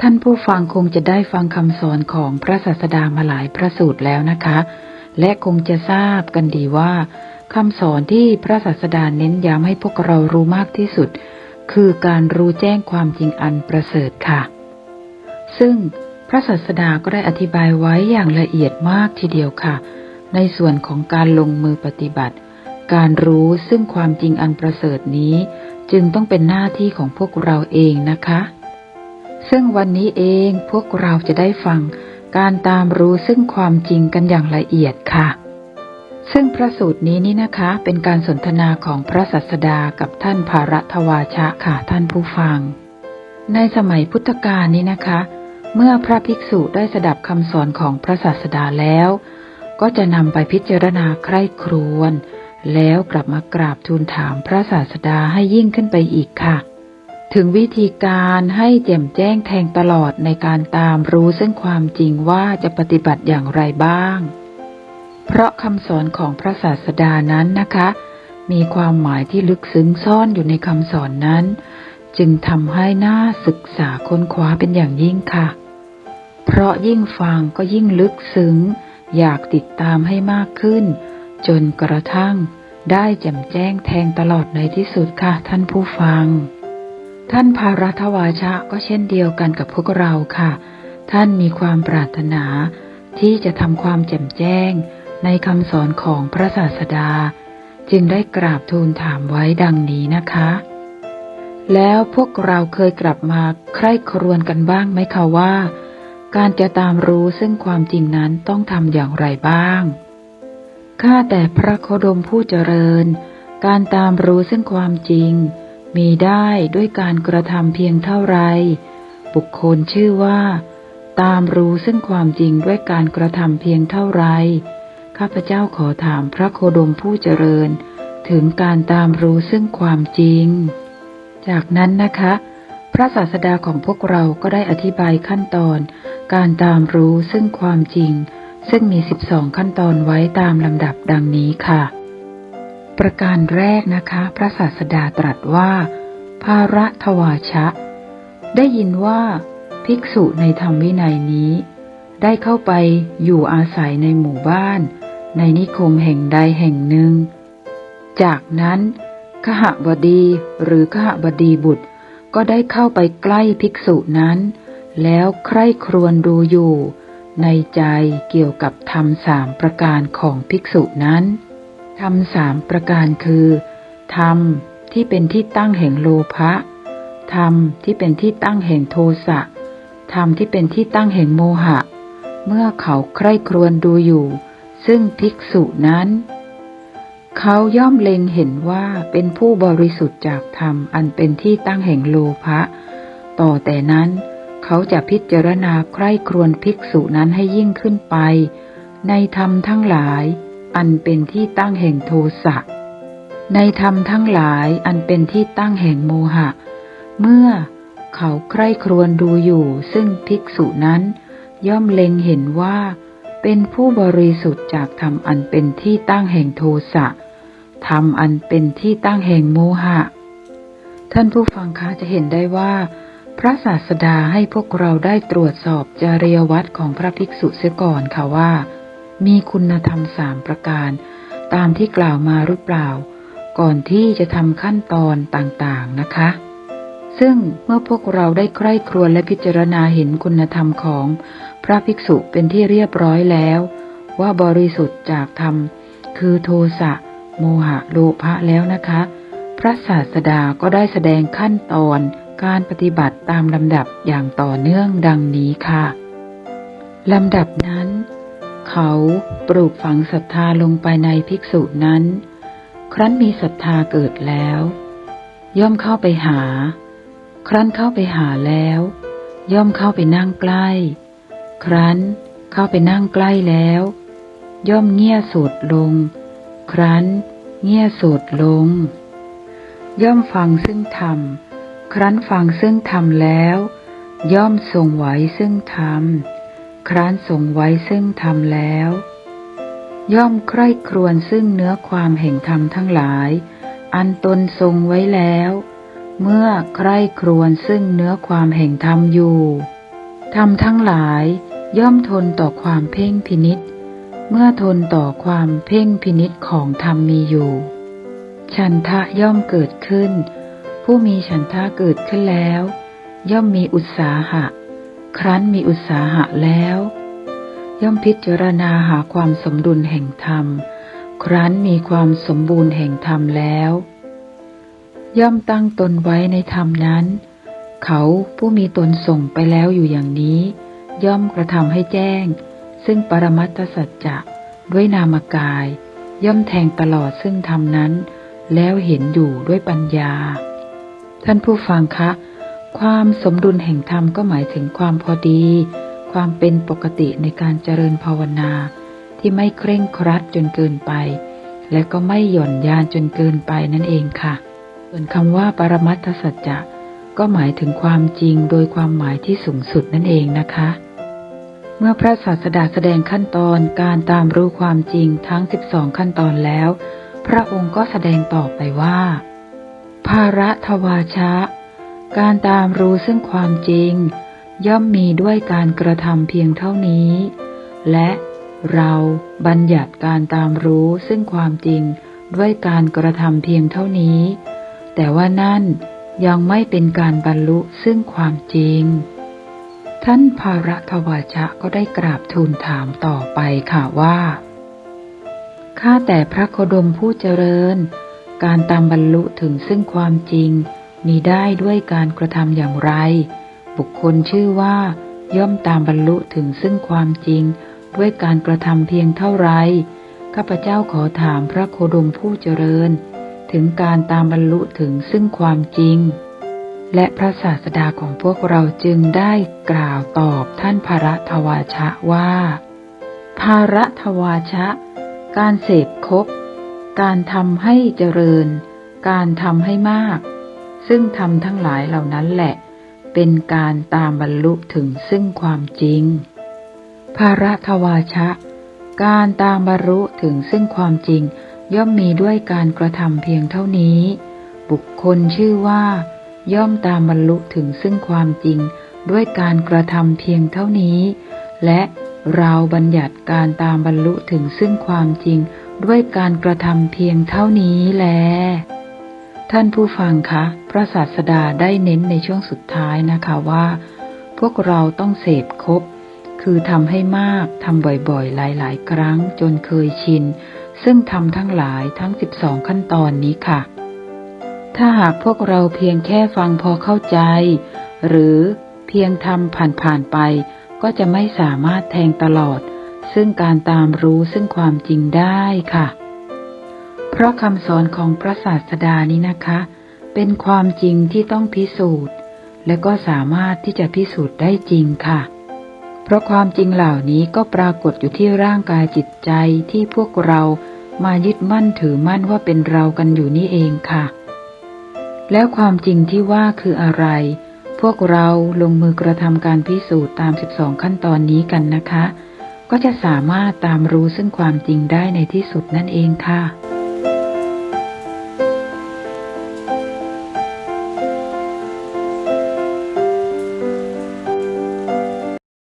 ท่านผู้ฟังคงจะได้ฟังคำสอนของพระศาสดามาหลายพระสูตรแล้วนะคะ และคงจะทราบกันดีว่าคำสอนที่พระศาสดาเน้นย้ำให้พวกเรารู้มากที่สุด คือการรู้แจ้งความจริงอันประเสริฐค่ะ ซึ่งพระศาสดาก็ได้อธิบายไว้อย่างละเอียดมากทีเดียวค่ะ ในส่วนของการลงมือปฏิบัติ การรู้ซึ่งความจริงอันประเสริฐนี้ จึงต้องเป็นหน้าที่ของพวกเราเองนะคะ ซึ่งวันนี้เองพวกเราจะได้ฟังการตามรู้ซึ่งความจริงกันอย่างละเอียดค่ะ ซึ่งพระสูตรนี้นี่นะคะ เป็นการสนทนาของพระสัสดากับท่านภารัตวาชะค่ะท่านผู้ฟัง ในสมัยพุทธกาลนี้นะคะ เมื่อพระภิกษุได้สดับคำสอนของพระศาสดาแล้ว ก็จะนำไปพิจารณาใคร่ครวญแล้วกลับมากราบทูลถามพระศาสดาให้ยิ่งขึ้นไปอีกค่ะ ถึงวิธีการให้แจ่มแจ้งแทงตลอดในการตามรู้ซึ่งความจริงว่าจะปฏิบัติอย่างไรบ้าง เพราะคำสอนของพระศาสดานั้นนะคะ มีความหมายที่ลึกซึ้งซ่อนอยู่ในคำสอนนั้น จึงทำให้น่าศึกษาค้นคว้าเป็นอย่างยิ่งค่ะ เพราะยิ่งฟังก็ยิ่งลึกซึ้ง อยากติดตามให้มากขึ้น จนกระทั่งได้แจ่มแจ้งแทงตลอดในที่สุดค่ะท่านผู้ฟัง ท่านภารัตวาชะก็เช่นเดียวกันกับพวกเราค่ะ ท่านมีความปรารถนา ที่จะทำความแจ่มแจ้ง ในคำสอนของพระศาสดา จึงได้กราบทูลถามไว้ดังนี้นะคะ แล้วพวกเราเคยกลับมาใคร่ครวญกันบ้างไหมคะว่า การจะตามรู้ซึ่งความจริงนั้นต้องทำอย่างไรบ้าง ข้าแต่พระโคดมผู้เจริญ การตามรู้ซึ่งความจริง มีได้ด้วยการกระทำเพียงเท่าไร บุคคลชื่อว่า ตามรู้ซึ่งความจริงด้วยการกระทำเพียงเท่าไร ข้าพเจ้าขอถามพระโคดมผู้เจริญ ถึงการตามรู้ซึ่งความจริง จากนั้นนะคะ พระศาสดาของพวกเราก็ได้อธิบายขั้นตอน การตามรู้ซึ่งความจริง ซึ่งมี 12 ขั้นตอนไว้ตามลำดับดังนี้ค่ะ ประการแรกนะคะ พระศาสดาตรัสว่า ภาระทวาชะ ได้ยินว่า ภิกษุในธรรมวินัยนี้ ได้เข้าไปอยู่อาศัยในหมู่บ้าน ในนิคมแห่งใดแห่งหนึ่ง จากนั้น ขหบดีหรือขหบดีบุตร ก็ได้เข้าไปใกล้ภิกษุนั้น แล้วใคร่ครวญดูอยู่ ในใจเกี่ยวกับธรรมสามประการของภิกษุนั้น ธรรมสามประการคือ ธรรมที่เป็นที่ตั้งแห่งโลภะ ธรรมที่เป็นที่ตั้งแห่งโทสะ ธรรมที่เป็นที่ตั้งแห่งโมหะ เมื่อเขาใคร่ครวญดูอยู่ ซึ่งภิกษุนั้น เขาย่อมเล็งเห็นว่าเป็นผู้บริสุทธิ์จากธรรมอันเป็นที่ตั้งแห่งโลภะ ต่อแต่นั้นเขาจะพิจารณาใคร่ครวญภิกษุนั้นให้ยิ่งขึ้นไป ในธรรมทั้งหลาย อันเป็นที่ตั้งแห่งโทสะ ในธรรมทั้งหลายอันเป็นที่ตั้งแห่งโมหะ เมื่อเขาใคร่ครวญดูอยู่ ซึ่งภิกษุนั้น ย่อมเล็งเห็นว่า เป็นผู้บริสุทธิ์จากธรรมอันเป็นที่ตั้งแห่งโทสะธรรมอันเป็นที่ตั้งแห่งโมหะ ท่านผู้ฟังคะจะเห็นได้ว่า พระศาสดาให้พวกเราได้ตรวจสอบจริยวัตรของพระภิกษุเสียก่อนค่ะว่า มีคุณธรรมสามประการ ตามที่กล่าวมาหรือเปล่า ก่อนที่จะทำขั้นตอนต่างๆนะคะ ซึ่งเมื่อพวกเราได้ใคร่ครวญและพิจารณาเห็นคุณธรรมของพระภิกษุเป็นที่เรียบร้อยแล้ว ว่าบริสุทธิ์จากธรรม คือโทสะโมหะโลภะแล้วนะคะ พระศาสดาก็ได้แสดงขั้นตอนการปฏิบัติตามลำดับอย่างต่อเนื่องดังนี้ค่ะลำดับนั้น เขาปลูกฝังศรัทธาลงไปในภิกษุนั้น ครั้นมีศรัทธาเกิดแล้ว ย่อมเข้าไปหา ครั้นเข้าไปหาแล้ว ย่อมเข้าไปนั่งใกล้ ครั้นเข้าไปนั่งใกล้แล้ว ย่อมเงี่ยโสดลง ครั้นเงี่ยโสดลง ย่อมฟังซึ่งธรรม ครั้นฟังซึ่งธรรมแล้ว ย่อมทรงไว้ซึ่งธรรม ครั้นทรงไว้ซึ่งธรรมแล้ว ย่อมใคร่ครวญซึ่งเนื้อความแห่งธรรมทั้งหลาย อันตนทรงไว้แล้ว เมื่อใคร่ครวญซึ่งเนื้อความแห่งธรรมอยู่ธรรมทั้งหลายย่อมทนต่อความเพ่งพินิษเมื่อทนต่อความเพ่งพินิษของธรรมมีอยู่ ฉันทะย่อมเกิดขึ้น ผู้มีฉันทะเกิดขึ้นแล้ว ย่อมมีอุตสาหะ ครั้นมีอุตสาหะแล้ว ย่อมพิจารณาหาความสมดุลแห่งธรรม ครั้นมีความสมบูรณ์แห่งธรรมแล้ว ย่อมตั้งตนไว้ในธรรมนั้น เขาผู้มีตนส่งไปแล้วอยู่อย่างนี้ ย่อมกระทำให้แจ้ง ซึ่งปรมัตถสัจจะด้วยนามกาย ย่อมแทงตลอดซึ่งธรรมนั้น แล้วเห็นอยู่ด้วยปัญญา ท่านผู้ฟังคะ ความสมดุลแห่งธรรมก็หมายถึงความพอดี ความเป็นปกติในการเจริญภาวนา ที่ไม่เคร่งครัดจนเกินไป และก็ไม่หย่อนยานจนเกินไปนั่นเองค่ะ ส่วนคำว่าปรมัตถสัจจะก็หมายถึงความจริงโดยความหมายที่สูงสุดนั่นเองนะคะ เมื่อพระศาสดาแสดงขั้นตอนการตามรู้ความจริงทั้ง 12 ขั้นตอนแล้ว พระองค์ก็แสดงต่อไปว่า ภาระทวาชะ การตามรู้ซึ่งความจริง ย่อมมีด้วยการกระทำเพียงเท่านี้ และเราบัญญัติการตามรู้ซึ่งความจริงด้วยการกระทำเพียงเท่านี้ แต่ว่านั่นยังไม่เป็นการบรรลุซึ่งความจริง ท่านภารทวาชะก็ได้กราบทูลถามต่อไปค่ะว่า ข้าแต่พระโคดมผู้เจริญ การตามบรรลุถึงซึ่งความจริง มีได้ด้วยการกระทำอย่างไร บุคคลชื่อว่า ย่อมตามบรรลุถึงซึ่งความจริง ด้วยการกระทำเพียงเท่าไรข้าพเจ้าขอถามพระโคดมผู้เจริญ ถึงการตามบรรลุถึงซึ่งความจริง และพระศาสดาของพวกเราจึงได้กล่าวตอบท่านภาระทวาชะว่า ภาระทวาชะ การเสพคบ การทำให้เจริญ การทำให้มาก ซึ่งทำทั้งหลายเหล่านั้นแหละ เป็นการตามบรรลุถึงซึ่งความจริง ภาระทวาชะ การตามบรรลุถึงซึ่งความจริง ย่อมมีด้วยการกระทำเพียงเท่านี้ บุคคลชื่อว่า ย่อมตามบรรลุถึงซึ่งความจริง ด้วยการกระทำเพียงเท่านี้ และเราบัญญัติการตามบรรลุถึงซึ่งความจริง ด้วยการกระทำเพียงเท่านี้แล ท่านผู้ฟังคะ พระศาสดาได้เน้นในช่วงสุดท้ายนะคะว่า พวกเราต้องเสพครบ คือทำให้มากทำบ่อยๆ หลายๆ ครั้งจนเคยชิน ซึ่งทำทั้งหลายทั้ง 12 ขั้นตอนนี้ค่ะ ถ้าหากพวกเราเพียงแค่ฟังพอเข้าใจ หรือเพียงทำผ่านๆไป ก็จะไม่สามารถแทงตลอด ซึ่งการตามรู้ซึ่งความจริงได้ค่ะ เพราะคำสอนของพระศาสดานี้นะคะ เป็นความจริงที่ต้องพิสูจน์ และก็สามารถที่จะพิสูจน์ได้จริงค่ะ เพราะความจริงเหล่านี้ก็ปรากฏอยู่ที่ร่างกายจิตใจที่พวกเรามายึดมั่นถือมั่นว่าเป็นเรากันอยู่นี่เองค่ะ แล้วความจริงที่ว่าคืออะไร พวกเราลงมือกระทำการพิสูจน์ตาม 12 ขั้นตอนนี้กันนะคะ ก็จะสามารถตามรู้ซึ่งความจริงได้ในที่สุดนั่นเองค่ะ